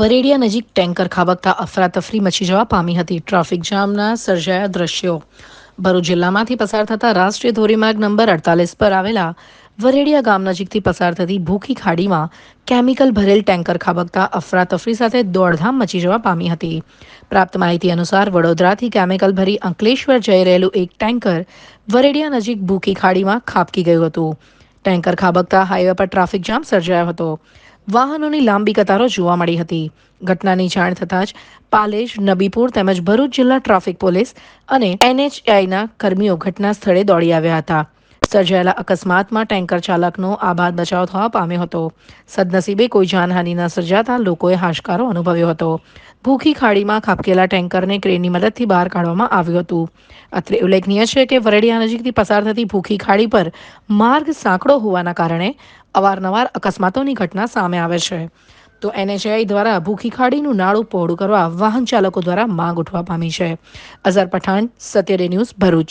વરેડિયા નજીક ટેન્કર ખાબકતા અફરાતફરી મચી જવા પામી હતી. ટ્રાફિક જામના સર્જાયા દ્રશ્યો. ભરૂચ જિલ્લામાંથી પસાર થતા રાષ્ટ્રીય ધોરીમાર્ગ નંબર અડતાલીસ પર આવેલા વરેડિયા ગામ નજીકથી પસાર થતી ભૂખી ખાડીમાં કેમિકલ ભરેલ ટેન્કર ખાબકતા અફરાતફરી સાથે દોડધામ મચી જવા પામી હતી. પ્રાપ્ત માહિતી અનુસાર વડોદરાથી કેમિકલ ભરી અંકલેશ્વર જઈ રહેલું એક ટેન્કર વરેડિયા નજીક ભૂખી ખાડીમાં ખાબકી ગયું હતું. ટેન્કર ખાબકતા હાઈવે પર ટ્રાફિક જામ સર્જાયો હતો. વાહનોની લાંબી કતારો જોવા મળી હતી. ઘટનાની જાણ થતાં જ પાલેજ, નબીપુર તેમજ ભરૂચ જિલ્લા ટ્રાફિક પોલીસ અને એનએચઆઈના કર્મીઓ ઘટના સ્થળે દોડી આવ્યા હતા. સર્જાયેલા અકસ્માતમાં ટેન્કર ચાલકનો આબાદ બચાવ થવા પામ્યો હતો. સદનસીબે કોઈ જાનહાનિ ન સર્જાતા લોકોએ હાશકારો અનુભવ્યો હતો. ભૂખી ખાડીમાં ખાબકેલા ટેન્કરને ક્રેનની મદદથી બહાર કાઢવામાં આવ્યું હતું. અત્રે ઉલ્લેખનીય છે કે વરડિયા નજીકથી પસાર થતી ભૂખી ખાડી પર માર્ગ સાંકડો હોવાના કારણે અવારનવાર અકસ્માતોની ઘટના સામે આવે છે. તો એનએચઆઈ દ્વારા ભૂખી ખાડીનું નાળું પહોળું કરવા વાહન ચાલકો દ્વારા માંગ ઉઠવા પામી છે. અઝર પઠાણ સત્યડે ન્યૂઝ ભરૂચ.